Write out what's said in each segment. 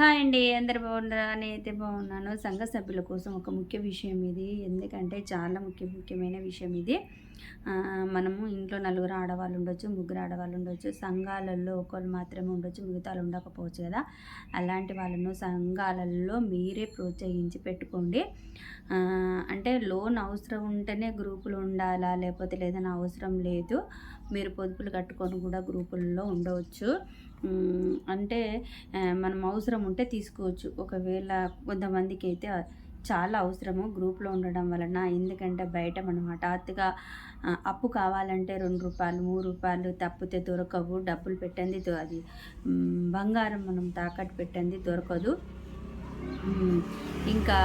Hi అండి అందరు బాగున్నారా? నేనైతే బాగున్నాను. సంఘ సభ్యుల కోసం ఒక ముఖ్య విషయం ఇది. ఎందుకంటే చాలా ముఖ్య ముఖ్యమైన విషయం ఇది. మనము ఇంట్లో నలుగురు ఆడవాళ్ళు ఉండొచ్చు ముగ్గురు ఆడవాళ్ళు ఉండొచ్చు సంఘాలలో ఒకరు మాత్రమే ఉండొచ్చు మిగతా వాళ్ళు ఉండకపోవచ్చు కదా? అలాంటి వాళ్ళను సంఘాలలో మీరే ప్రోత్సహించి పెట్టుకోండి. అంటే లోన్ అవసరం ఉంటేనే గ్రూపులు ఉండాలా? లేకపోతే లేదని అవసరం లేదు. మీరు పొదుపులు కట్టుకొని కూడా గ్రూపుల్లో ఉండవచ్చు. అంటే మనం అవసరం ఉంటే తీసుకోవచ్చు. ఒకవేళ కొంతమందికి అయితే చాలా అవసరము గ్రూప్లో ఉండడం వలన. ఎందుకంటే బయట మనం హఠాత్తుగా అప్పు కావాలంటే రెండు రూపాయలు మూడు రూపాయలు తప్పితే దొరకవు. డబ్బులు పెట్టండి అది బంగారం మనం తాకట్టు పెట్టండి దొరకదు. ఇంకా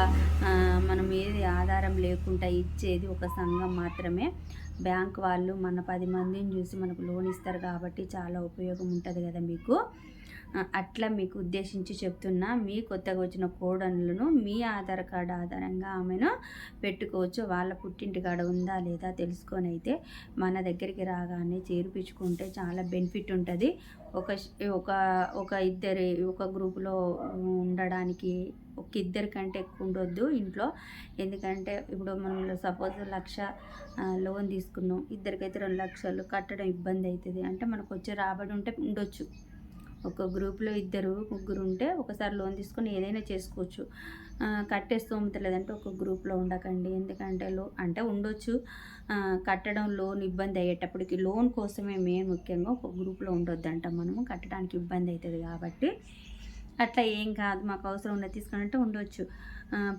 మనం ఏది ఆధారం లేకుండా ఇచ్చేది ఒక సంఘం మాత్రమే. బ్యాంక్ వాళ్ళు మన పది మందిని చూసి మనకు లోన్ ఇస్తారు కాబట్టి చాలా ఉపయోగం ఉంటుంది కదా మీకు. అట్లా మీకు ఉద్దేశించి చెప్తున్నా మీ కొత్తగా వచ్చిన కోడన్లను మీ ఆధార్ కార్డు ఆధారంగా ఆమెను పెట్టుకోవచ్చు. వాళ్ళ పుట్టింటి కాడ ఉందా లేదా తెలుసుకొని అయితే మన దగ్గరికి రాగానే చేర్పించుకుంటే చాలా బెనిఫిట్ ఉంటుంది. ఒక ఒక ఒక ఇద్దరి ఒక గ్రూపులో ఉండడానికి ఒక ఇద్దరి కంటే ఎక్కువ ఉండొద్దు ఇంట్లో. ఎందుకంటే ఇప్పుడు మనం సపోజ్ లక్ష లోన్ తీసుకు చేసుకున్నాం. ఇద్దరికైతే రెండు లక్షలు కట్టడం ఇబ్బంది అవుతుంది అంటే మనకు వచ్చే రాబడి ఉంటే ఉండొచ్చు. ఒక గ్రూప్లో ఇద్దరు ముగ్గురు ఉంటే ఒకసారి లోన్ తీసుకొని ఏదైనా చేసుకోవచ్చు. కట్టే స్తోమత లేదంటే ఒక గ్రూప్లో ఉండకండి. ఎందుకంటే లో అంటే ఉండొచ్చు. కట్టడం లోన్ ఇబ్బంది అయ్యేటప్పటికి లోన్ కోసమే మెయిన్ ముఖ్యంగా ఒక గ్రూప్లో ఉండొద్దంట మనము. కట్టడానికి ఇబ్బంది అవుతుంది కాబట్టి అట్లా ఏం కాదు మాకు అవసరం ఉన్నది తీసుకున్నట్టు ఉండొచ్చు.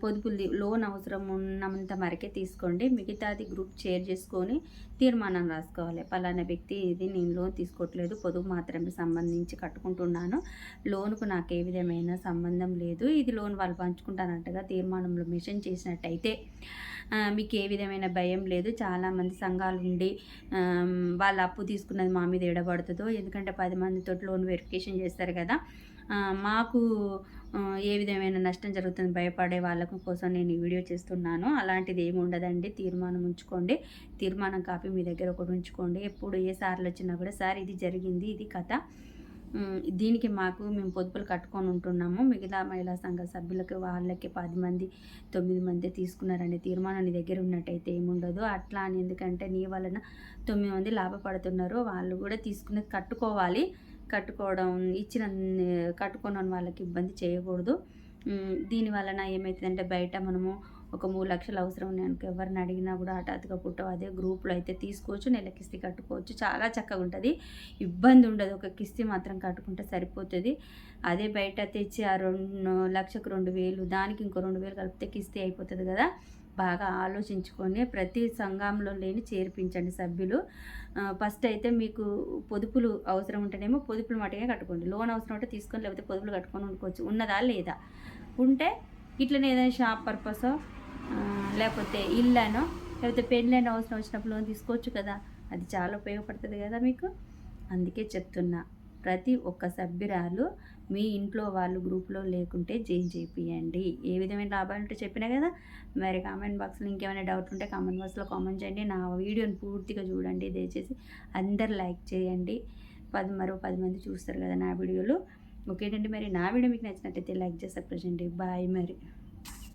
పొదుపులు లోన్ అవసరం ఉన్నంత వరకే తీసుకోండి. మిగతాది గ్రూప్ షేర్ చేసుకొని తీర్మానం రాసుకోవాలి. పలానా వ్యక్తి ఇది నేను లోన్ తీసుకోవట్లేదు పొదుపు మాత్రమే సంబంధించి కట్టుకుంటున్నాను. లోన్కు నాకు ఏ విధమైన సంబంధం లేదు. ఇది లోన్ వాళ్ళు పంచుకుంటానంటగా తీర్మానంలో మెన్షన్ చేసినట్టయితే మీకు ఏ విధమైన భయం లేదు. చాలామంది సంఘాలు ఉండి వాళ్ళ అప్పు తీసుకున్నది మా మీద ఎడబడుతుందో ఎందుకంటే పది మందితో లోన్ వెరిఫికేషన్ చేస్తారు కదా. మాకు ఏ విధమైన నష్టం జరుగుతుంది భయపడే వాళ్ళ కోసం నేను ఈ వీడియో చేస్తున్నాను. అలాంటిది ఏమి ఉండదండి. తీర్మానం ఉంచుకోండి. తీర్మానం కాపీ మీ దగ్గర ఒకటి ఉంచుకోండి. ఎప్పుడు ఏ సార్లు వచ్చినా కూడా సార్ ఇది జరిగింది ఇది కథ. దీనికి మాకు మేము పొదుపులు కట్టుకొని ఉంటున్నాము. మిగతా మహిళా సంఘ సభ్యులకి వాళ్ళకి పది మంది తొమ్మిది మంది తీసుకున్నారనే తీర్మానం నీ దగ్గర ఉన్నట్టయితే ఏముండదు అట్లా అని ఎందుకంటే నీ వలన తొమ్మిది మంది లాభపడుతున్నారు. వాళ్ళు కూడా తీసుకునేది కట్టుకోవాలి. కట్టుకోవడం ఇచ్చిన కట్టుకున్న వాళ్ళకి ఇబ్బంది చేయకూడదు. దీని వలన ఏమవుతుందంటే బయట మనము ఒక మూడు లక్షలు అవసరం నేను ఎవరిని అడిగినా కూడా హఠాత్తుగా పుట్టవు. అదే గ్రూప్లో అయితే తీసుకోవచ్చు నెల కిస్తీ కట్టుకోవచ్చు. చాలా చక్కగా ఉంటుంది. ఇబ్బంది ఉండదు. ఒక కిస్తీ మాత్రం కట్టుకుంటే సరిపోతుంది. అదే బయట తెచ్చి ఆ రెండు లక్షకు రెండు వేలు దానికి ఇంకో రెండు వేలు కలిపితే కిస్తీ అయిపోతుంది కదా. బాగా ఆలోచించుకొని ప్రతి సంఘంలో లేని చేర్పించండి సభ్యులు. ఫస్ట్ అయితే మీకు పొదుపులు అవసరం ఉంటేనేమో పొదుపులు మటుకే కట్టుకోండి. లోన్ అవసరం ఉంటే తీసుకొని లేకపోతే పొదుపులు కట్టుకొని ఉండుకోవచ్చు. ఉన్నదా లేదా? ఉంటే ఇట్లనే ఏదైనా షాప్ పర్పస్ లేకపోతే ఇల్లనో లేకపోతే పెళ్ళైన అవసరం వచ్చినప్పుడు లోన్ తీసుకోవచ్చు కదా. అది చాలా ఉపయోగపడుతుంది కదా మీకు? అందుకే చెప్తున్నా. ప్రతి ఒక్క సభ్యురాలు మీ ఇంట్లో వాళ్ళు గ్రూప్లో లేకుంటే జాయిన్ చేపియండి. ఏ విధమైన లాభాలు ఉంటే చెప్పినా కదా మరి కామెంట్ బాక్స్లో ఇంకేమైనా డౌట్ ఉంటే కామెంట్ బాక్స్లో కామెంట్ చేయండి. నా వీడియోని పూర్తిగా చూడండి. దయచేసి అందరు లైక్ చేయండి. పది మరో పది మంది చూస్తారు కదా నా వీడియోలు. ఓకేనండి మరి నా వీడియో మీకు నచ్చినట్టయితే లైక్ చేసి ప్రజెంట్ బాయ్ మరి.